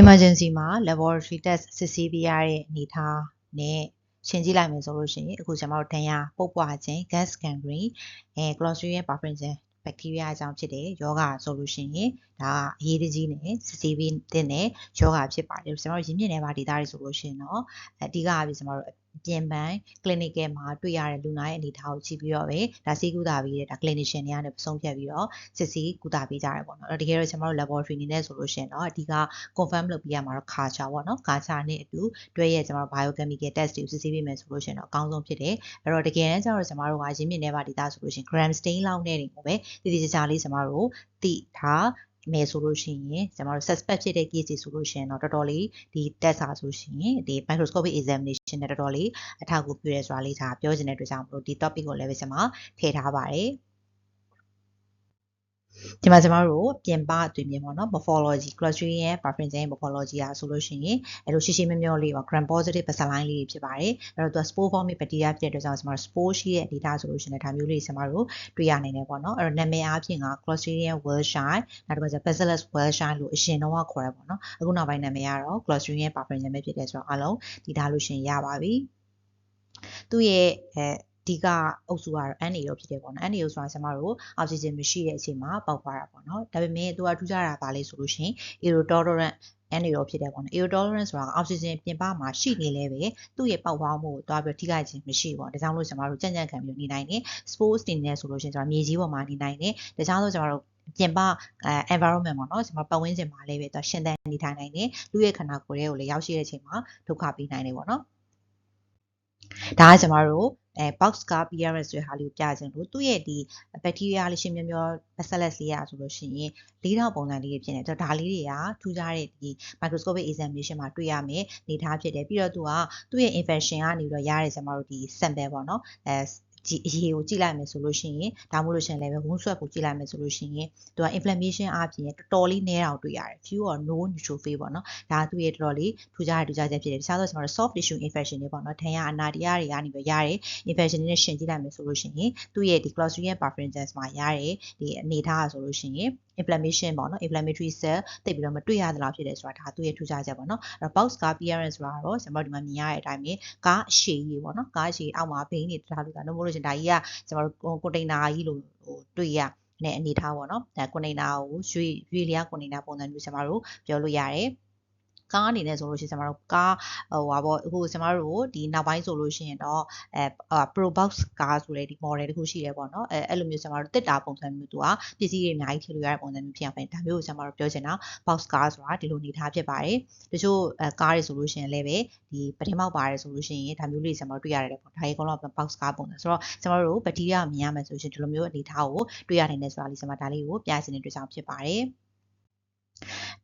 emergency မှာ laboratory test စစ်ဆေးပြရတဲ့အနေအထားနဲ့ရှင်းကြည့်လိုက်မယ်ဆိုလို့ရှိရင်အခုကျွန်တော်တို့ဒဏ်ရာပုတ်ပွားခြင်း gas gangrene အဲ clostridium perfringens ဘက်တီးရီးယားအကြောင်းဖြစ်တဲ့ယောဂဆိုလို့ရှိရင်ဒါကအရေးတကြီးနဲ့စစ်ဆေးပြီးတဲ့နဲ့ယောဂဖြစ်ပါတယ်ကျွန်တော်တို့ရင်းမြစ်နယ်ပါဒေတာတွေဆိုလို့ရှိရင်တော့အဓိကအပြီးကျွန်တော်တို့ ပြင်ပန်း clinical မှာတွေ့ရတဲ့လူနာရဲ့အနေအထားကိုကြည့်ပြီးတော့ပဲဒါဆေးကုသပြီးတဲ့ဒါ clinician တွေကနေဆုံးဖြတ်ပြီးတော့စစ်ဆေးကုသပေးကြရတယ်ပေါ့နော်အဲ့တကယ်တော့ကျွန်တော်တို့ laboratory အနေနဲ့ဆိုလို့ရှိရင်တော့အဓိက confirm လုပ်ပြီးရမှာတော့ culture ပေါ့နော် culture နဲ့အတူတွဲရဲ့ကျွန်တော်တို့ biochemical test တွေကိုစစ်ဆေးပေးမယ်ဆိုလို့ရှိရင်တော့အကောင်းဆုံးဖြစ်တယ်အဲ့တော့တကယ်တမ်းကျတော့ကျွန်တော်တို့ကရင်းမြစ်နယ်ပါဒေတာဆိုလို့ရှိရင် gram stain လောက်နဲ့တွေကိုပဲတည်တည်ကြကြလေးကျွန်တော်တို့သိထား မယ်ဆိုလို့ရှိရင်ကျွန်တော်တို့ suspect ဖြစ်တဲ့ case တွေဆိုလို့ရှိရင်တော့တော်တော်လေးဒီ test ဟာဆိုရှင်ဒီ microscopic examination နဲ့တော်တော်လေးအထောက်အကူပြုရဲဆိုတာလေးဒါပြောချင်တဲ့အတွက်ကြောင့်မလို့ဒီ topic ကိုလည်းပဲကျွန်မထည့်ထားပါတယ် ဒီမှာကျမတို့ပြင်ပအသွင်မြင်ပေါ့နော် morphology clostridium perfringens morphology อ่ะဆိုလို့ရှိရင်အဲ့လိုရှိရှိမမျောလေးပေါ့ gram positive bacilline လေးဖြစ်ပါတယ်အဲ့တော့သူက spore formic bacteria ဖြစ်တဲ့အတွက်ကြောင့်ကျမတို့ spore ရှိတဲ့ data ဆိုလို့ရှိရင်ဒါမျိုးလေးကျမတို့တွေ့ရနိုင်တယ်ပေါ့နော်အဲ့တော့နာမည်အားဖြင့်က clostridium wilshire နောက်တစ်ခါကျ bacillus wilshire လို့အရင်တော့ခေါ်ရပေါ့နော်အခုနောက်ပိုင်းနာမည်ကတော့ clostridium perfringens ပဲဖြစ်တယ်ဆိုတော့အားလုံးဒီထားလို့ရှိရင်ရပါပြီသူ့ရဲ့အဲ ဒီကအုပ်စုကတော့ NAO ဖြစ်တယ်ပေါ့နော် NAO ဆိုတာကျွန်တော်တို့အောက်ဆီဂျင်မရှိတဲ့အချိန်မှာပေါက်သွားတာပေါ့နော်ဒါပေမဲ့သူကထူးခြားတာပါလေဆိုလို့ရှိရင် aerotolerant NAO ဖြစ်တယ်ပေါ့နော် aerotolerant ဆိုတာအောက်ဆီဂျင်ပြင်ပမှာရှိနေလဲပဲသူ့ရဲ့ပေါက်ပွားမှုကိုတွားပြီးထိခိုက်ခြင်းမရှိဘူးပေါ့ဒါကြောင့်လို့ကျွန်တော်တို့ကြံ့ကြံ့ခံပြီးနေနိုင်တယ် sports တင်နေဆိုလို့ရှိရင်ကျွန်တော်မြေကြီးပေါ်မှာနေနိုင်တယ်ဒါကြောင့်လို့ကျွန်တော်တို့ပြင်ပအဲ environment ပေါ့နော်ကျွန်တော်ပတ်ဝန်းကျင်မှာလည်းပဲသူရှင်သန်နေထိုင်နိုင်တယ်လူရဲ့ခန္ဓာကိုယ်ရဲ့ကိုလည်းရောက်ရှိတဲ့အချိန်မှာဒုက္ခပေးနိုင်တယ်ပေါ့နော်ဒါကကျွန်တော်တို့ အဲ box car PRS ဆိုတဲ့ဟာလေးကိုပြခြင်းလို့သူ့ရဲ့ဒီ bacteria လေးရှင်းမျိုးမျိုး bacillus လေးရဆိုလို့ရှိရင်လေးထောက်ပုံစံလေးတွေဖြစ်နေတယ်ဒါလေးတွေကထူးခြားတဲ့ဒီ microscopic examination မှာတွေ့ရမယ်နေထားဖြစ်တယ်ပြီးတော့သူကသူ့ရဲ့ infection ကနေပြီးတော့ရတဲ့ကျွန်တော်တို့ဒီ sample ပေါ့နော်အဲ ဒီအရေးကိုကြည့်လိုက်မယ်ဆိုလို့ရှိရင်ဒါမှမဟုတ်လို့ရှိရင်လည်း wound swab ကိုကြည့်လိုက်မယ်ဆိုလို့ရှိရင်သူက inflammation အပြင်တော်တော်လေးနည်းတာကိုတွေ့ရတယ် few or no neutrophil ပေါ့နော်ဒါသူရဲ့တော်တော်လေးထူးခြားတဲ့ထူးခြားချက်ဖြစ်တယ်တခြားသောကျွန်တော်တို့ soft tissue infection တွေပေါ့နော်ဒဏ်ရာအနာတရားတွေကနေပဲရတဲ့ infection တွေနဲ့ရှင်ကြည့်လိုက်မယ်ဆိုလို့ရှိရင်သူရဲ့ဒီ clostridium perfringens မှာရတဲ့ဒီအနေထားဆိုလို့ရှိရင် inflammation ပေါ့နော် inflammatory cell တိတ်ပြီးတော့မတွေ့ရသလားဖြစ်တယ်ဆိုတာဒါသူ့ရဲ့ထူးခြားချက်ပေါ့နော်အဲ့တော့ box car appearance ဆိုတာတော့ကျွန်တော်ဒီမှာမြင်ရတဲ့အတိုင်းပဲကားအရှိကြီးပေါ့နော်ကားအရှိအောက်မှာဘိန်းတွေထားလို့တာလို့မလို့ရှင်ဒါကြီးကကျွန်တော်တို့ကွန်တိန်နာကြီးလို့ဟိုတွေ့ရတဲ့အနေထားပေါ့နော်ဒါကွန်တိန်နာကိုရွှေရွှေလျားကွန်တိန်နာပုံစံမျိုးကျွန်တော်တို့ပြောလို့ရတယ် ကားအနေနဲ့ဆိုလို့ရှိရင်ကျွန်တော်တို့ကားဟိုဟာပေါ့အခုကျွန်တော်တို့ဒီနောက်ပိုင်းဆိုလို့ရှိရင်တော့အဲ Pro Box ကားဆိုတဲ့ဒီ model တခုရှိတယ်ပေါ့နော်အဲအဲ့လိုမျိုးကျွန်တော်တို့တစ်တာပုံစံမျိုးသူကပစ္စည်းတွေအများကြီးထည့်လို့ရတဲ့ပုံစံမျိုးဖြစ်အောင်ပဲဒါမျိုးကိုကျွန်တော်တို့ပြောချင်တာ box car ဆိုတာဒီလိုနေထားဖြစ်ပါတယ်တချို့အဲကားတွေဆိုလို့ရှိရင်လည်းပဲဒီပထမောက်ပါတယ်ဆိုလို့ရှိရင်ဒါမျိုးလေးကျွန်တော်တို့တွေ့ရတယ်ပေါ့ဒါကြီးကတော့ box car ပုံစံဆိုတော့ကျွန်တော်တို့ဘက်တီးရီးယားမြင်ရမယ်ဆိုရှင်ဒီလိုမျိုးအနေထားကိုတွေ့ရနိုင်တယ်ဆိုတာလေးကျွန်တော်ဒါလေးကိုပြချင်တဲ့အတွက်ကြောင့်ဖြစ်ပါတယ်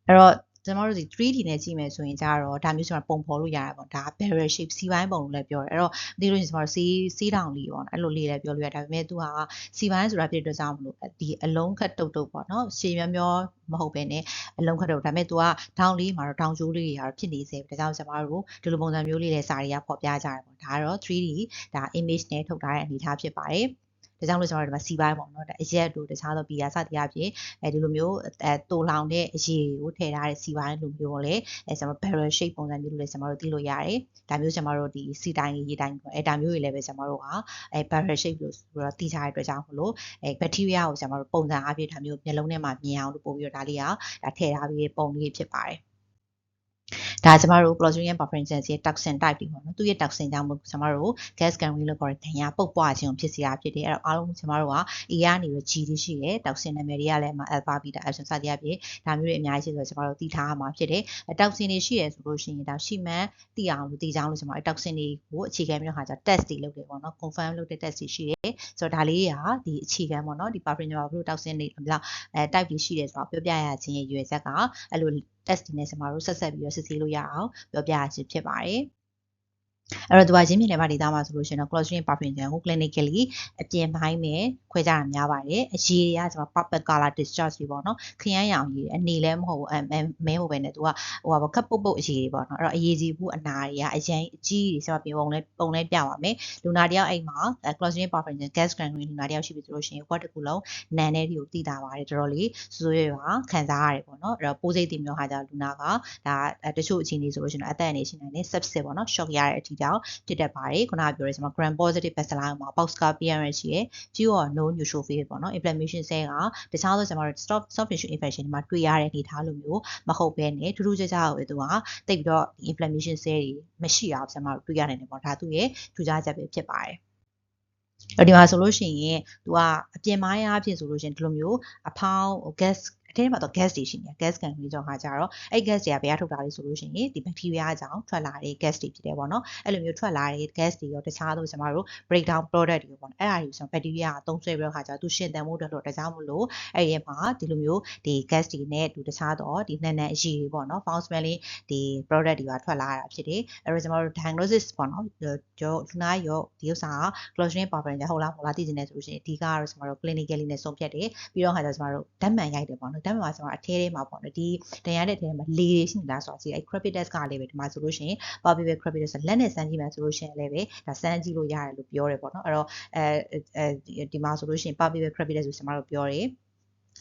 အဲ့တော့ ကျွန်တော်တို့ဒီ 3D နဲ့ကြည့်မယ်ဆိုရင်ကြတော့ဒါမျိုးကျွန်တော်ပုံဖော်လို့ရတာပေါ့ဒါ barrel shape စီပိုင်းပုံလို့လည်းပြောတယ်အဲ့တော့ဒီလိုကျွန်တော်တို့စီးစီးတောင်လေးပေါ့အဲ့လိုလေးလည်းပြောလို့ရတယ်ဒါပေမဲ့သူကစီပိုင်းဆိုတာဖြစ်တဲ့အတွက်ကြောင့်မလို့ဒီအလုံးခတ်တုတ်တုတ်ပေါ့နော်ရှည်မျောမျောမဟုတ်ပဲねအလုံးခတ်တုတ်ဒါပေမဲ့သူကဒေါင်းလေးမှာတော့ဒေါင်းကျိုးလေးတွေကတော့ဖြစ်နေစေဒါကြောင့်ကျွန်တော်တို့ဒီလိုပုံစံမျိုးလေးလည်းစာတွေကဖော်ပြကြတယ်ပေါ့ဒါကတော့ 3D ဒါ image နဲ့ထုတ်ထားတဲ့အနေအထားဖြစ်ပါတယ် ဒါကြောင့်လို့ကျွန်တော်တို့ဒီမှာစီပိုင်းပေါ့နော်ဒါအရက်တို့တခြားသောပီယာစသည်အဖြစ်အဲဒီလိုမျိုးအဲတိုလောင်တဲ့အရေကိုထည့်ထားတဲ့စီပိုင်းလိုမျိုးလည်းအဲကျွန်တော် barrel shape ပုံစံမျိုးလည်းကျွန်တော်တို့သိလို့ရတယ်ဒါမျိုးကျွန်တော်တို့ဒီစီတိုင်းရေတိုင်းပေါ့အဲဒါမျိုးတွေလည်းပဲကျွန်တော်တို့ကအဲ barrel shape လို့ဆိုတော့သိထားတဲ့အတွက်ကြောင့်မလို့အဲ bacteria ကိုကျွန်တော်တို့ပုံစံအဖြစ်ဒါမျိုးမျိုးလုံးထဲမှာမြင်အောင်လို့ပို့ပြီးတော့ဒါလေးကဒါထည့်ထားပြီးပုံလေးဖြစ်ပါတယ် ဒါကျမတို့ Clostridium perfringens ရဲ့ toxin type တွေပေါ့နော်သူရဲ့ toxin ကြောင့်မို့ကျမတို့ gas gangrene လို့ခေါ်တဲ့ဒဏ်ရာပုတ်ပွားခြင်းဖြစ်စီတာဖြစ်တယ်အဲ့တော့အားလုံးကျမတို့က A ကနေပြီး G တွေရှိတယ် toxin နာမည်တွေကလည်း alpha beta epsilon စသည်အဖြစ်ဒါမျိုးတွေအများကြီးရှိဆိုတော့ကျမတို့သိထားရမှာဖြစ်တယ် toxin တွေရှိရဆိုလို့ရှိရင်ဒါရှိမှန်းသိအောင်လို့သိကြအောင်လို့ကျမတို့ toxin တွေကိုအခြေခံပြီးတော့ခါကျ test တွေလုပ်တယ်ပေါ့နော် confirm လုပ်တဲ့ test တွေရှိတယ်ဆိုတော့ဒါလေးကဒီအခြေခံပေါ့နော်ဒီ perfringens ဘာလို့ toxin တွေဘယ်လောက်အဲ type တွေရှိတယ်ဆိုတော့ပြောပြရခြင်းရဲ့ရွယ်ချက်ကအဲ့လို test တွေနဲ့ကျွန်တော်တို့ဆက်ဆက်ပြီးတော့စစ်ဆေးလို့ရအောင်ပြောပြရခြင်းဖြစ်ပါတယ် အဲ့တော့သူကရင်းမြစ်နယ်မှာဒေသမှာဆိုလို့ရှိရင်တော့ clostridium perfringens ကို clinically အပြင်ပိုင်းနဲ့ခွဲခြားတာများပါတယ်အရေးတွေကကျွန်တော် purple color discharge တွေပေါ့နော်ခရမ်းရောင်ကြီးအနေလည်းမဟုတ်ဘူးအဲမဲဟုတ်ပဲနဲ့သူကဟိုပါခပ်ပုတ်ပုတ်အရေးတွေပေါ့နော်အဲ့တော့အရေးကြီးဘူးအနာတွေကအရင်အကြီးတွေကျွန်တော်ပြင်ပုံလဲပုံလဲပြပါမယ်လူနာတယောက်အိမ်မှာ clostridium perfringens gas gangrene လူနာတယောက်ရှိပြီဆိုလို့ရှိရင်ကွက်တစ်ခုလုံးနန်တဲ့တွေကိုသိတာပါတယ်တော်တော်လေးစိုးစိုးရွားရွားခံစားရတယ်ပေါ့နော်အဲ့တော့ပိုးစိတ်တင်မျိုးဟာကြလူနာကဒါတချို့အခြေအနေဆိုလို့ရှိရင်တော့အသက်အနေရှိနိုင်တယ် sepsis ပေါ့နော် shock ရတဲ့အထိကြောင့်ဖြစ်တတ်ပါတယ်ခုနကပြောရဲကျွန်တော် gram positive bacilli မှာ box scar appearance ရှိရယ် few or no neutrophil ပေါ့နော် inflammation cell ကတခြားသောကျွန်တော်တို့ stop soft tissue infection တွေမှာတွေ့ရတဲ့အနေအထားလိုမျိုးမဟုတ်ဘဲနဲ့ထူးထူးခြားခြားပဲသူကတိတ်ပြီးတော့ inflammation cell တွေမရှိအောင်ကျွန်တော်တို့တွေ့ရနိုင်တယ်ပေါ့ဒါသူရဲ့ထူးခြားချက်ပဲဖြစ်ပါတယ်အဲ့ဒီမှာဆိုလို့ရှိရင်သူကအပြင်မိုင်းအားဖြင့်ဆိုလို့ရှိရင်ဒီလိုမျိုးအဖောင်း gas အထဲမှာတော့ gas တွေရှိနေတယ် gas ကန်ပြီးတော့ခါကြတော့အဲ့ gas တွေကဘယ်ကထုတ်တာလဲဆိုလို့ရှိရင်ဒီ bacteria အကြောင်းထွက်လာတဲ့ gas တွေဖြစ်တယ်ပေါ့နော်အဲ့လိုမျိုးထွက်လာတဲ့ gas တွေရောတခြားသောကျွန်တော်တို့ breakdown product တွေပေါ့နော်အဲ့ဒါတွေဆို bacteria ကသုံးဆွဲပြီးတော့ခါကြတော့သူရှင်သန်မှုအတွက်လို့တခြားမလို့အဲ့ဒီမှာဒီလိုမျိုးဒီ gas တွေနဲ့တူတခြားသောဒီနန်နန်အရည်တွေပေါ့နော် foul smelling ဒီ product တွေကထွက်လာတာဖြစ်တယ်အဲ့တော့ကျွန်တော်တို့ diagnosis ပေါ့နော်ကျော်လူနာရောဒီဥစ္စာက clostridium perfringens ဟုတ်လားမဟုတ်လားသိချင်တယ်ဆိုလို့ရှိရင်အဓိကကတော့ကျွန်တော်တို့ clinically နဲ့ဆုံးဖြတ်တယ်ပြီးတော့ခါကျကျွန်တော်တို့ဓာတ်မှန်ရိုက်တယ်ပေါ့နော်ဓာတ်မှန်မှာကျွန်တော်အထဲထဲမှာပေါ့နော်ဒီဒဏ်ရာတဲ့ထဲမှာလေတွေရှိနေတာဆိုတာကြည့်အဲ့ crepitus ကလည်းပဲဒီမှာဆိုလို့ရှိရင် palpable crepitus လက်နဲ့စမ်းကြည့်မှဆိုလို့ရှိရင်လည်းပဲဒါစမ်းကြည့်လို့ရတယ်လို့ပြောတယ်ပေါ့နော်အဲ့တော့အဲအဲဒီမှာဆိုလို့ရှိရင် palpable crepitus ဆိုကျွန်တော်တို့ပြောတယ်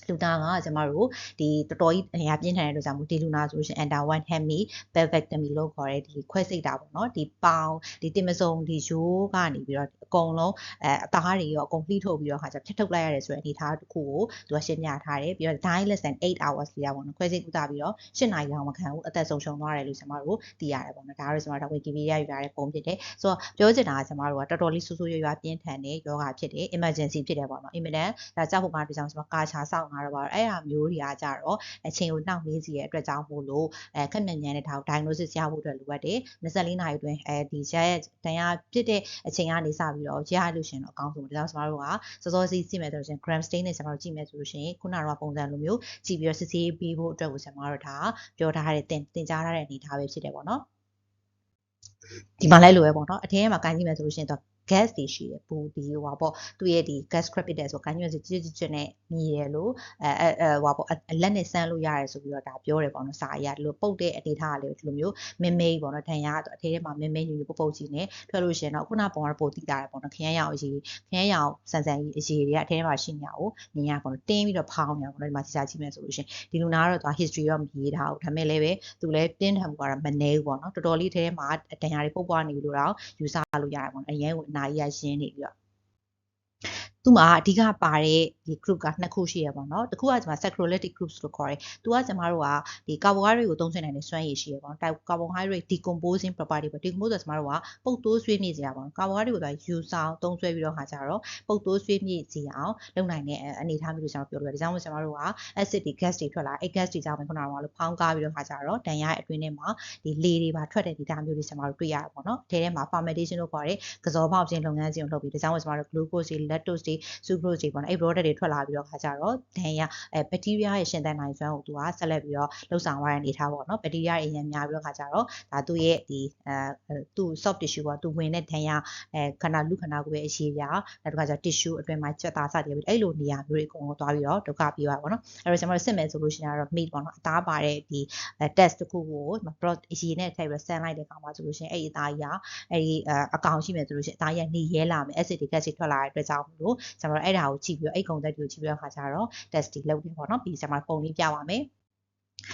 လူနာကကျမတို့ဒီတော်တော်ကြီးအရာပြင်းထန်တဲ့အတွက်ကြောင့်မို့ဒီလူနာဆိုလို့ရှိရင် under one hemi pelvectomy လို့ခေါ်တဲ့ဒီခွဲစိတ်တာပေါ့နော်ဒီပေါင်ဒီတင်မစုံဒီရိုးကနေပြီးတော့အကုန်လုံးအဲအသားတွေရောအကုန်လှိထုတ်ပြီးတော့ခါကျဖြတ်ထုတ်လိုက်ရတယ်ဆိုတဲ့အနေအထားတစ်ခုကိုသူကရှင်းပြထားတယ်ပြီးတော့ die less than 8 hours လေးရပါတော့ခွဲစိတ်ကုသပြီးတော့8နာရီလောက်မခံဘူးအသက်ဆုံးရှုံးသွားတယ်လို့ကျမတို့သိရတယ်ပေါ့နော်ဒါကတော့ကျမတို့ Wikipedia ယူရတဲ့ပုံဖြစ်တယ်ဆိုတော့ပြောချင်တာကကျမတို့ကတော်တော်လေးဆူဆူရွရွပြင်းထန်တဲ့ယောဂဖြစ်တယ် emergency ဖြစ်တယ်ပေါ့နော် imminent ဒါကြောက်ဖို့မှတကြောင်ကျမကာချာစောင့်လာတော့ပါအဲ့ဒါမျိုးတွေကကြတော့အချိန်ကိုနှောင့်နှေးစီရဲ့အတွက်ကြောင့်မို့လို့အဲခက်မြန်မြန်နဲ့ဒါကို diagnosis ရဖို့အတွက်လိုအပ်တယ်24နာရီအတွင်းအဲဒီရက်ရဲ့တန်ရဖြစ်တဲ့အချိန်ကနေစပြီးတော့ရရလို့ရှင်တော့အကောင်းဆုံးဒါကြောင့်ကျမတို့ကစောစောစီးကြည့်မယ်ဆိုလို့ရှင် gram stain နဲ့ကျမတို့ကြည့်မယ်ဆိုလို့ရှင်ခုနကတော့ပုံစံလိုမျိုးကြည့်ပြီးတော့စစ်ဆေးပေးဖို့အတွက်ကိုကျမတို့ဒါပြောထားတဲ့တင်တင်ကြားထားတဲ့အနေအထားပဲဖြစ်တယ်ပေါ့နော်ဒီမှာလိုက်လို့ပဲပေါ့နော်အထင်းမှာကန်ကြည့်မယ်ဆိုလို့ရှိရင်တော့ gas တွေရှိတယ်ပူဒီဟိုပါပေါ့သူရဲ့ဒီ gas crepitus ဆိုကန်ညွှန်စီကြစ်ကြစ်နဲ့မြည်တယ်လို့အဲအဲဟိုပါပေါ့အလက်နဲ့ဆန်းလို့ရတယ်ဆိုပြီးတော့ဒါပြောတယ်ပေါ့နော်စာအရဒီလိုပုတ်တဲ့အနေထားကလေးဒီလိုမျိုးမင်းမိတ်ပေါ့နော်ဒဏ်ရာအထဲထဲမှာမင်းမိတ်ညူညူပုတ်ပုတ်ကြီးနဲ့ထွက်လို့ရှိရင်တော့ခုနပုံကတော့ပိုတိတာတယ်ပေါ့နော်ခရမ်းရောင်အရေးခရမ်းရောင်ဆန်ဆန်ကြီးအရေးတွေကအထဲထဲမှာရှိနေတာကိုမြင်ရပေါ့နော်တင်းပြီးတော့ဖောင်းနေတာပေါ့နော်ဒီမှာစာကြည့်မယ်ဆိုလို့ရှိရင်ဒီလူနာကတော့သူ history တော့မရေးထားဘူးဒါပေမဲ့လည်းပဲသူလည်းတင်းထန်မှုကတော့မနေဘူးပေါ့နော်တော်တော်လေးထဲထဲမှာဒဏ်ရာတွေပုတ်ပွားနေလို့တော့ယူဆလို့ရတယ်ပေါ့နော်အရင်ကအနာကြီးရရှင်းနေပြီးတော့ သူ့မှာအဓိကပါတဲ့ဒီ group ကနှစ်ခုရှိရပါတော့။တစ်ခုကကျွန်မ saccharolytic groups လို့ခေါ်တယ်။သူကကျွန်မတို့ကဒီ carbohydrate ကိုသုံးစွဲနိုင်တဲ့စွမ်းရည်ရှိရပါတော့။ carbohydrate decomposing property ပေါ့ decompose ဆိုကျွန်မတို့ကပုတ်တိုးဆွေးမြေ့စေရပါတော့။ carbohydrate ကိုသူယူဆောင်သုံးစွဲပြီးတော့ခါကြတော့ပုတ်တိုးဆွေးမြေ့စေအောင်လုပ်နိုင်တဲ့အနေအထားမျိုးကိုကျွန်တော်ပြောလို့ရတယ်။ဒါကြောင့်မို့ကျွန်မတို့က acid တွေ gas တွေထွက်လာ။အဲ့ gas တွေကြောင့်ပဲခုနကလို့ဖောင်းကားပြီးတော့ခါကြတော့ဒဏ်ရာရဲ့အတွင်းထဲမှာဒီလေတွေပါထွက်တဲ့ဒီဒါမျိုးတွေကျွန်မတို့တွေ့ရတာပေါ့နော်။အထဲထဲမှာ fermentation လို့ခေါ်တဲ့ကစောပေါက်ခြင်းလုပ်ငန်းစဉ်ကိုလုပ်ပြီးဒါကြောင့်မို့ကျွန်မတို့ glucose တွေ lactose တွေ sucrose တွေပေါ့နော်အဲ့ product တွေထွက်လာပြီးတော့ခါကြတော့ဒဏ်ရာအဲ bacteria ရဲ့ရှင်သန်နိုင်စွမ်းကိုသူကဆက်လက်ပြီးတော့လှုပ်ဆောင်ရတဲ့အနေအထားပေါ့နော် bacteria တွေအရင်များပြီးတော့ခါကြတော့ဒါသူ့ရဲ့ဒီအဲသူ့ soft tissue ပေါ့သူဝင်တဲ့ဒဏ်ရာအဲခန္ဓာလူခန္ဓာကိုယ်ရဲ့အရေးပြနောက်တစ်ခါကျ tissue အတွင်းမှာချက်သားစတယ်ပြီးအဲ့လိုနေရာမျိုးတွေအကုန်လုံးသွားပြီးတော့ဒုက္ခပေးပါပေါ့နော်အဲ့တော့ကျွန်တော်တို့စစ်မယ်ဆိုလို့ရှိရင်တော့ meat ပေါ့နော်အသားပါတဲ့ဒီ test တစ်ခုကို broth အရေးနဲ့ထိုက်ပြီးဆန်းလိုက်တဲ့အခါမှာဆိုလို့ရှိရင်အဲ့ဒီအသားကြီးကအဲ့ဒီအကောင်ရှိမယ်ဆိုလို့ရှိရင်အသားကြီးကနေရဲလာမယ် acid တွေ gas တွေထွက်လာတဲ့အတွက်ကြောင့်မလို့ကျွန်တော်တို့အဲ့ဒါကိုကြည့်ပြီးတော့အဲ့ကုံသက်တွေကိုကြည့်ပြီးတော့ခါကြတော့ test တွေလုပ်ပြီးပေါ့နော်ပြီးကျွန်မပုံလေးပြပါမယ်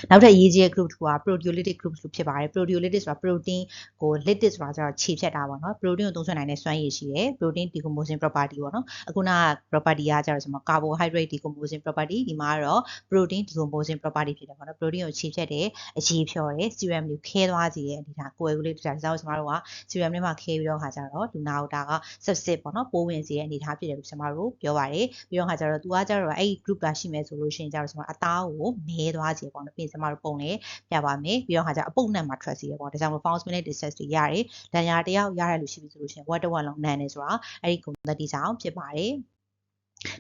နောက်ထပ်ရေးကြီးတဲ့ group က proteolytic group လို့ဖြစ်ပါတယ် proteolytic ဆိုတာ protein ကို lytic ဆိုတာကျတော့ခြေဖြတ်တာပေါ့နော် protein ကိုသုံးစွဲနိုင်တဲ့စွမ်းရည်ရှိတယ် protein decomposing property ပေါ့နော်အခုနက property ကကျတော့ကျွန်တော် carbohydrate decomposing property ဒီမှာကတော့ protein decomposing property ဖြစ်တယ်ပေါ့နော် protein ကိုခြေဖြတ်တယ်အရေးဖြော်တယ် serum ကိုခဲသွားစေတယ်ဒီဒါကိုယ်ကူလေးဒါကြောင့်ကျွန်တော်တို့က serum ထဲမှာခဲပြီးတော့ခါကျတော့လူနာကိုဒါက sepsis ပေါ့နော်ပိုးဝင်စေတဲ့အနေအထားဖြစ်တယ်လို့ကျွန်တော်တို့ပြောပါတယ်ပြီးတော့ခါကျတော့သူကကျတော့အဲ့ဒီ group ကရှိမယ်ဆိုလို့ရှိရင်ကျတော့ကျွန်တော်အသားကိုမဲသွားစေပေါ့နော်ပြင်ကျမတို့ပုံလေးပြပါမယ်ပြီးတော့ခါကျအပုတ်နဲ့မှာ trust ရပေါ့ဒါကြောင့်မို့ false minute distress တွေရတယ်ဒဏ်ရာတယောက်ရရလို့ရှိပြီဆိုလို့ရှိရင် what to one လုံးနန်နေဆိုတာအဲ့ဒီ content ဒီကြောင့်ဖြစ်ပါတယ်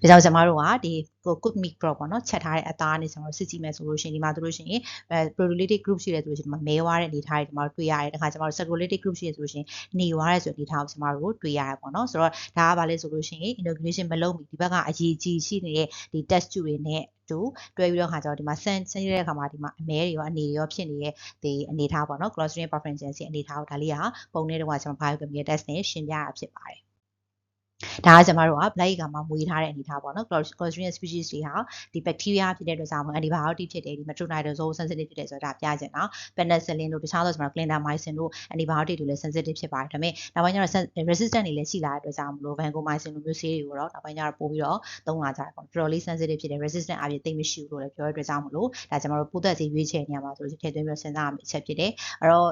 ဒါကြောင့်ကျမတို့ကဒီကို cook meat crop ပေါ့နော်ချက်ထားတဲ့အသားနဲ့ကျွန်တော်စစ်ကြည့်မယ်ဆိုလို့ရှိရင်ဒီမှာတို့လို့ရှိရင်အဲ proteolytic group ရှိတယ်ဆိုလို့ရှိရင်ဒီမှာမဲွားတဲ့အနေအထားတွေကျမတို့တွေ့ရတယ်တခါကျမတို့ saturated group ရှိတယ်ဆိုလို့ရှိရင်နေွားတဲ့ဆိုတဲ့အနေအထားကိုကျမတို့တွေ့ရရပေါ့နော်ဆိုတော့ဒါကဘာလဲဆိုလို့ရှိရင် inoculation မလုပ်မီဒီဘက်ကအရေးကြီးရှိနေတဲ့ဒီ test tube တွေနဲ့တူတွဲပြီးတော့ခါကျတော့ဒီမှာ send ဆင်းရတဲ့အခါမှာဒီမှာအမဲတွေရောအနေတွေရောဖြစ်နေတဲ့ဒီအနေထားပေါ့နော် clostridium preferences အနေထားကိုဒါလေးကပုံနဲ့တော့ကျွန်တော် biochemical test နဲ့ရှင်းပြရဖြစ်ပါတယ် ဒါကကျမတို့က black ကမှမွေးထားတဲ့အနေထားပေါ့နော် Clostridium species တွေဟာဒီ bacteria ဖြစ်တဲ့အတွက်ကြောင့် antibiotic ဖြစ်တယ်ဒီ metronidazole sensitive ဖြစ်တယ်ဆိုတာပြကြတာ penicillin တို့တခြားသောကျမတို့ clindamycin တို့ antibiotic တွေလည်း sensitive ဖြစ်ပါတယ်ဒါပေမဲ့နောက်ပိုင်းကျတော့ resistant တွေလည်းရှိလာတဲ့အတွက်ကြောင့်မလို့ vancomycin လိုမျိုးဆေးတွေကိုတော့နောက်ပိုင်းကျတော့ပို့ပြီးတော့သုံးလာကြတယ်ပေါ့တော်တော်လေး sensitive ဖြစ်တယ် resistant အပြင်သိမ့်မရှိဘူးလို့လည်းပြောရတဲ့အတွက်ကြောင့်မလို့ဒါကျမတို့ပိုးသက်ဆေးရွေးချယ်နေရမှာဆိုလို့ထည့်သွင်းပြီးတော့စဉ်းစားရမယ့်အချက်ဖြစ်တယ်အဲ့တော့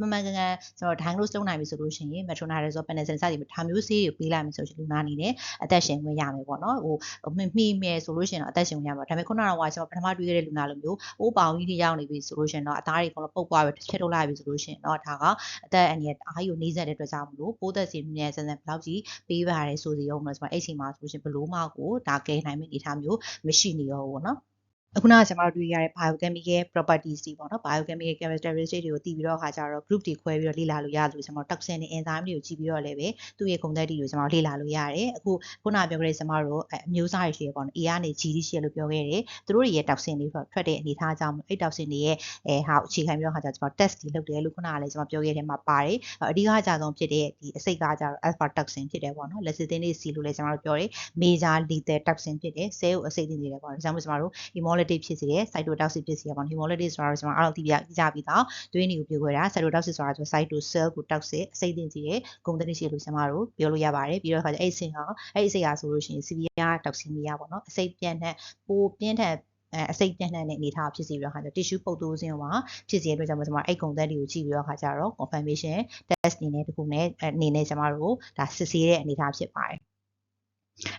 မမှန်ကန်ကန်ကျွန်တော် diagnose လုပ်နိုင်ပြီဆိုလို့ရှိရင် metronidazole penicillin စသည်ဖြင့်ဒါမျိုးဆေးတွေကိုပေးလိုက်မယ်ဆိုရင်လူနာအနေနဲ့အသက်ရှင်ခွင့်ရမယ်ပေါ့နော်ဟိုမှီမယ်ဆိုလို့ရှိရင်တော့အသက်ရှင်ခွင့်ရမှာဒါပေမဲ့ခုနကတော့ကျွန်တော်ပထမတွေ့ခဲ့တဲ့လူနာလိုမျိုးအိုးပေါင်ကြီးတွေရောက်နေပြီဆိုလို့ရှိရင်တော့အသားတွေကတော့ပုတ်သွားပြီချက်ထုတ်လိုက်ပြီဆိုလို့ရှိရင်တော့ဒါကအသက်အန္တရာယ်အားယူနေဆက်တဲ့အတွက်ကြောင့်မလို့ပိုးသက်စီမြဲစံစံဘယ်လောက်ကြီးပေးပါတယ်ဆိုစီအောင်လို့ကျွန်တော်အဲ့ချိန်မှာဆိုလို့ရှိရင်ဘလို့မှကိုဒါကဲနိုင်မယ့်အနေအထားမျိုးမရှိနေရောဘူးပေါ့နော် အခုနကကျွန်တော်တို့တွေ့ရတဲ့ biochemical properties တွေပေါ့နော် biochemical characteristics တွေကိုသိပြီးတော့ခါကြတော့ group တွေခွဲပြီးတော့လေ့လာလို့ရလို့ကျွန်တော် toxin တွေ enzyme တွေကိုကြည့်ပြီးတော့လည်းပဲသူ့ရဲ့ကုန်သက်တွေကိုကျွန်တော်လေ့လာလို့ရတယ်အခုခုနပြောခဲ့တဲ့ကျွန်တော်တို့အမျိုးအစားတွေရှိရပေါ့နော် A ကနေ G ရှိရလို့ပြောခဲ့တယ်သူတို့ရဲ့ toxin တွေထွက်တဲ့အနေအထားကြောင့်အဲ့ toxin တွေရဲ့အဲဟာအခြေခံပြီးတော့ခါကြကျွန်တော် test တွေလုပ်တယ်လို့ခုနကလည်းကျွန်တော်ပြောခဲ့တဲ့မှာပါတယ်အဓိကအကြဆုံးဖြစ်တဲ့ဒီအစိတ်ကကြတော့ alpha toxin ဖြစ်တယ်ပေါ့နော် lecithin C လို့လည်းကျွန်တော်တို့ပြောတယ် major lethal toxin ဖြစ်တယ် cell ကိုအစိတ်တင်နေတယ်ပေါ့နော်ဒါကြောင့်မို့ကျွန်တော်တို့ hemolytic ဖြစ်စေတယ် cytotoxic ဖြစ်စီရပါတော့ hemolytic ဆိုတာတော့ကျွန်တော်အားလုံးသိပြကြပြီးတော့သွေးနီကိုပြိုခွဲတာ cytotoxic ဆိုတာဆို cyto cell ကို toxic အစိတ်တင်စီတဲ့ဂုဏ်သတ္တိရှိလို့ကျွန်တော်တို့ပြောလို့ရပါတယ်ပြီးတော့ခါကျအဲ့အစိတ်ကအဲ့အစိတ်ကဆိုလို့ရှိရင် severe toxemia ပေါ့နော်အစိတ်ပြန့်နှံ့ပိုပြင်းထန်အဲအစိတ်ပြန့်နှံ့တဲ့အနေအထားဖြစ်စီပြီးတော့ခါကျ tissue ပုတ်သိုးခြင်းမှာဖြစ်စီတဲ့အတွက်ကြောင့်ကျွန်တော်အဲ့ကုံသက်တွေကိုကြည့်ပြီးတော့ခါကျတော့ confirmation test အနေနဲ့တခုနဲ့အနေနဲ့ကျွန်တော်တို့ဒါစစ်ဆေးတဲ့အနေအထားဖြစ်ပါတယ်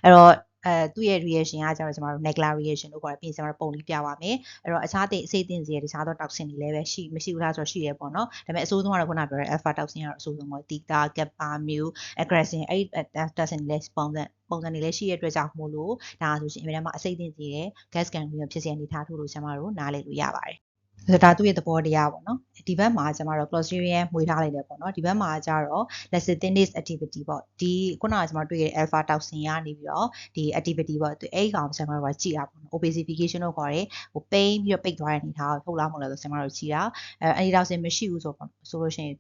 အဲ့တော့ အဲသူ့ရဲ့ reaction ကကျတော့ကျွန်တော်တို့ neglect reaction လို့ခေါ်တယ်ပြင်ကျွန်တော်ပုံလေးပြပါမယ်အဲ့တော့အခြားတဲ့အစိတ်တင်စီရဲ့တခြားသော toxin တွေလည်းပဲရှိမရှိဘူးလားဆိုတော့ရှိရဲပေါ့နော်ဒါပေမဲ့အဆိုးဆုံးကတော့ခုနပြောတဲ့ alpha toxin ကတော့အဆိုးဆုံးပေါ့ theta kappa mu aggressin အဲ့ toxin တွေလည်းပုံစံပုံစံတွေလည်းရှိရတဲ့အတွက်ကြောင့်မို့လို့ဒါဆိုရှင်အများမှာအစိတ်တင်စီရဲ့ gas can မျိုးဖြစ်စေအနေထားထို့လို့ကျွန်တော်တို့နားလည်လို့ရပါတယ် ဆိုတော့ဒါသူ့ရဲ့သဘောတရားပေါ့နော်ဒီဘက်မှာကျမတို့ Clostridium မွေးထားလိုက်တယ်ပေါ့နော်ဒီဘက်မှာကျတော့ lecithinase activity ပေါ့ဒီခုနကကျမတို့တွေ့ရတဲ့ alpha toxin ကနေပြီးတော့ဒီ activity ပေါ့သူအဲ့ကောင်ကျမတို့ကကြည့်တာပေါ့နော် opacification လို့ခေါ်တယ်ဟိုပိန်းပြီးတော့ပိတ်သွားတဲ့အနေထားကိုထုတ်လားမဟုတ်လားဆိုကျမတို့ကြည့်တာအဲအဲ့ဒီ toxin မရှိဘူးဆိုပေါ့ဆိုလို့ရှိရင်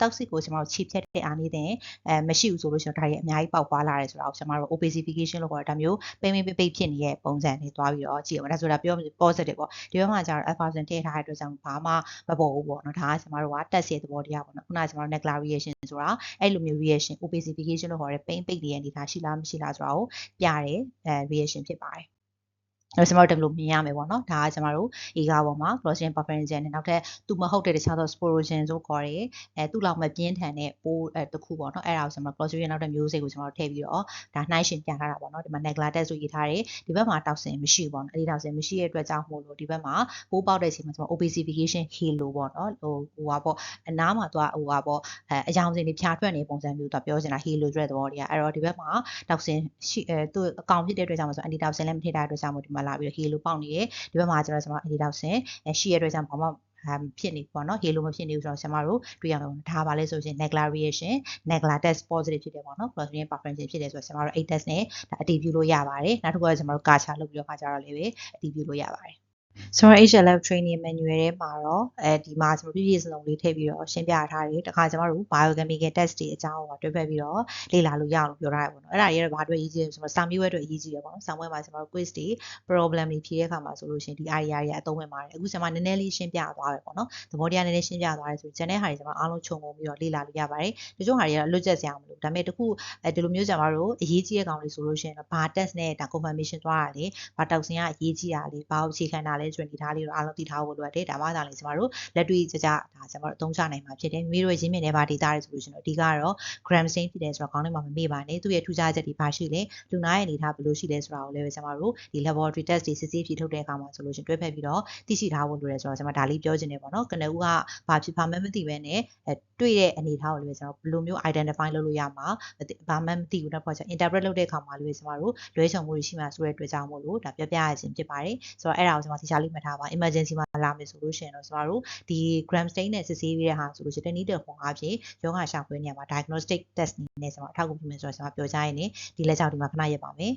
toxic ကိုကျမတို့ခြေဖြတ်တဲ့အားနေတဲ့အဲမရှိဘူးဆိုလို့ရှိရင်ဒါတွေအများကြီးပေါက်ပွားလာတယ်ဆိုတာကိုကျမတို့ opacification လို့ခေါ်တယ်ဒါမျိုးပိန်းပိန်းပိတ်ပိတ်ဖြစ်နေတဲ့ပုံစံတွေသွားပြီးတော့ကြည့်အောင်ဒါဆိုတာပြော positive ပေါ့ဒီဘက်မှာကျတော့ alpha ထည့်ထားတဲ့အတွက်ကြောင့်ဘာမှမပေါ်ဘူးပေါ့နော်ဒါကကျမတို့ကတက်စေသဘောတရားပေါ့နော်ခုနကကျမတို့ neglect reaction ဆိုတာအဲ့လိုမျိုး reaction opacification လို့ခေါ်တဲ့ pain ပိတ်တဲ့အနေထားရှိလားမရှိလားဆိုတာကိုပြတဲ့အဲ reaction ဖြစ်ပါတယ် အဲ့ကျွန်တော်တို့ဒီလိုမြင်ရမယ်ပေါ့နော်ဒါကကျွန်တော်တို့အေကားပေါ်မှာ Clostridium perfringens နဲ့နောက်ထပ်သူမဟုတ်တဲ့တခြားသော Sporogen ဆိုခေါ်ရဲအဲသူ့လောက်မပြင်းထန်တဲ့ပိုးအဲတစ်ခုပေါ့နော်အဲ့ဒါကိုကျွန်တော် Clostridium နောက်ထပ်မျိုးစိတ်ကိုကျွန်တော်ထည့်ပြီးတော့ဒါနှိုင်းရှင်ပြန်ထားတာပေါ့နော်ဒီမှာ Neglatex ဆိုရေးထားတယ်ဒီဘက်မှာ toxin မရှိဘူးပေါ့နော်အဲ့ဒီ toxin မရှိတဲ့အတွက်ကြောင့်မို့လို့ဒီဘက်မှာပိုးပေါက်တဲ့အချိန်မှာကျွန်တော် opacification halo ပေါ့နော်ဟိုဟိုပါပေါ့အနားမှာသွားဟိုပါပေါ့အဲအယောင်စင်တွေဖြာထွက်နေပုံစံမျိုးတော့ပြောချင်တာ halo ဆိုတဲ့သဘောတရားအဲ့တော့ဒီဘက်မှာ toxin ရှိအဲသူ့အကောင်ဖြစ်တဲ့အတွက်ကြောင့်မို့ဆို anti toxin လည်းမထည့်တဲ့အတွက်ကြောင့်မို့ဒီမှာလာပြီးတော့ halo ပေါက်နေတယ်ဒီဘက်မှာကျတော့ကျွန်တော် anti toxin ရှိရတဲ့အတွက်ကြောင့်ဘာမှဖြစ်နေပေါ့နော် halo မဖြစ်နေဘူးဆိုတော့ဆရာမတို့တွေ့ရမှာပေါ့ဒါပါလဲဆိုရင် negla reaction negla test positive ဖြစ်တယ်ပေါ့နော် clostridium perfringens ဖြစ်တယ်ဆိုတော့ဆရာမတို့အဲ့ test နဲ့ဒါအတည်ပြုလို့ရပါတယ်နောက်တစ်ခုကဆရာမတို့ကာချာလုပ်ပြီးတော့ခါကြတော့လည်းပဲအတည်ပြုလို့ရပါတယ် ဆိုတော့ HLF training manual ထဲမှာတော့အဲဒီမှာကျွန်တော်ပြည့်ပြည့်စုံစုံလေးထည့်ပြီးတော့ရှင်းပြထားတယ်တခါကျွန်တော်တို့ biochemical test တွေအကြောင်းကိုတွဲဖက်ပြီးတော့လေ့လာလို့ရအောင်ပြောထားရပေါ့နော်အဲ့ဒါတွေကတော့ဘာအတွက်အရေးကြီးလဲဆိုတော့စာမေးပွဲအတွက်အရေးကြီးတယ်ပေါ့နော်စာမေးပွဲမှာကျွန်တော်တို့ quiz တွေ problem တွေဖြေတဲ့အခါမှာဆိုလို့ရှိရင်ဒီ idea တွေအသုံးဝင်ပါတယ်အခုကျွန်မနည်းနည်းလေးရှင်းပြသွားပဲပေါ့နော်သဘောတရားနည်းနည်းရှင်းပြသွားတယ်ဆိုကျန်တဲ့ဟာတွေကျွန်မအားလုံးခြုံငုံပြီးတော့လေ့လာလို့ရပါတယ်တချို့ဟာတွေကတော့လွတ်ကျက်စရာမလိုဒါပေမဲ့တခုအဲဒီလိုမျိုးကျွန်တော်တို့အရေးကြီးတဲ့ကောင်တွေဆိုလို့ရှိရင်ဘာ test နဲ့ဒါ confirmation သွားတာလေဘာ toxin ကအရေးကြီးတာလေဘာကိုအခြေခံတာလဲလဲဆိုတဲ့အနေအထားလေးကိုအားလုံးသိထားဖို့လိုအပ်တယ်ဒါမှသာလေကျမတို့လက်တွေ့ကြကြဒါကျမတို့အသုံးချနိုင်မှာဖြစ်တယ်မိမိတို့ရဲ့ရင်းမြစ်နယ်ပါ data တွေဆိုလို့ရှိရင်တော့အဓိကတော့ gram stain ဖြစ်တယ်ဆိုတော့ခေါင်းထဲမှာမမေ့ပါနဲ့သူ့ရဲ့ထူးခြားချက်တွေပါရှိလဲလူနာရဲ့အနေအထားဘယ်လိုရှိလဲဆိုတာကိုလည်းပဲကျမတို့ဒီ laboratory test တွေစစ်ဆေးဖြေထုတ်တဲ့အခါမှာဆိုလို့ရှိရင်တွဲဖက်ပြီးတော့သိရှိထားဖို့လိုတယ်ဆိုတော့ကျမဒါလေးပြောချင်တယ်ပေါ့နော်ကနဦးကဘာဖြစ်ဘာမှမသိဘဲနဲ့အဲတွေ့တဲ့အနေအထားကိုလည်းပဲကျမတို့ဘယ်လိုမျိုး identify လုပ်လို့ရမှာဘာမှမသိဘူးတော့ပေါ့ကျ interpret လုပ်တဲ့အခါမှာလည်းပဲကျမတို့လွဲချော်မှုတွေရှိမှဆိုတဲ့အတွက်ကြောင့်မို့လို့ဒါပြောပြရခြင်းဖြစ်ပါတယ်ဆိုတော့အဲ့ဒါကိုကျွန်မသိချာလေးမှတ်ထားပါ emergency မှာလာမယ်ဆိုလို့ရှိရင်တော့ကျွန်တော်တို့ဒီ gram stain နဲ့စစ်ဆေးရတဲ့ဟာဆိုလို့ရှိရင်တနည်းတစ်ခုအဖြစ်ယောဂရှာဖွေနေရမှာ diagnostic test နည်းနဲ့ကျွန်တော်အထောက်အကူပြုမယ်ဆိုတော့ကျွန်မပြောကြရရင်ဒီလက်ကြောင့်ဒီမှာခဏရပ်ပါမယ်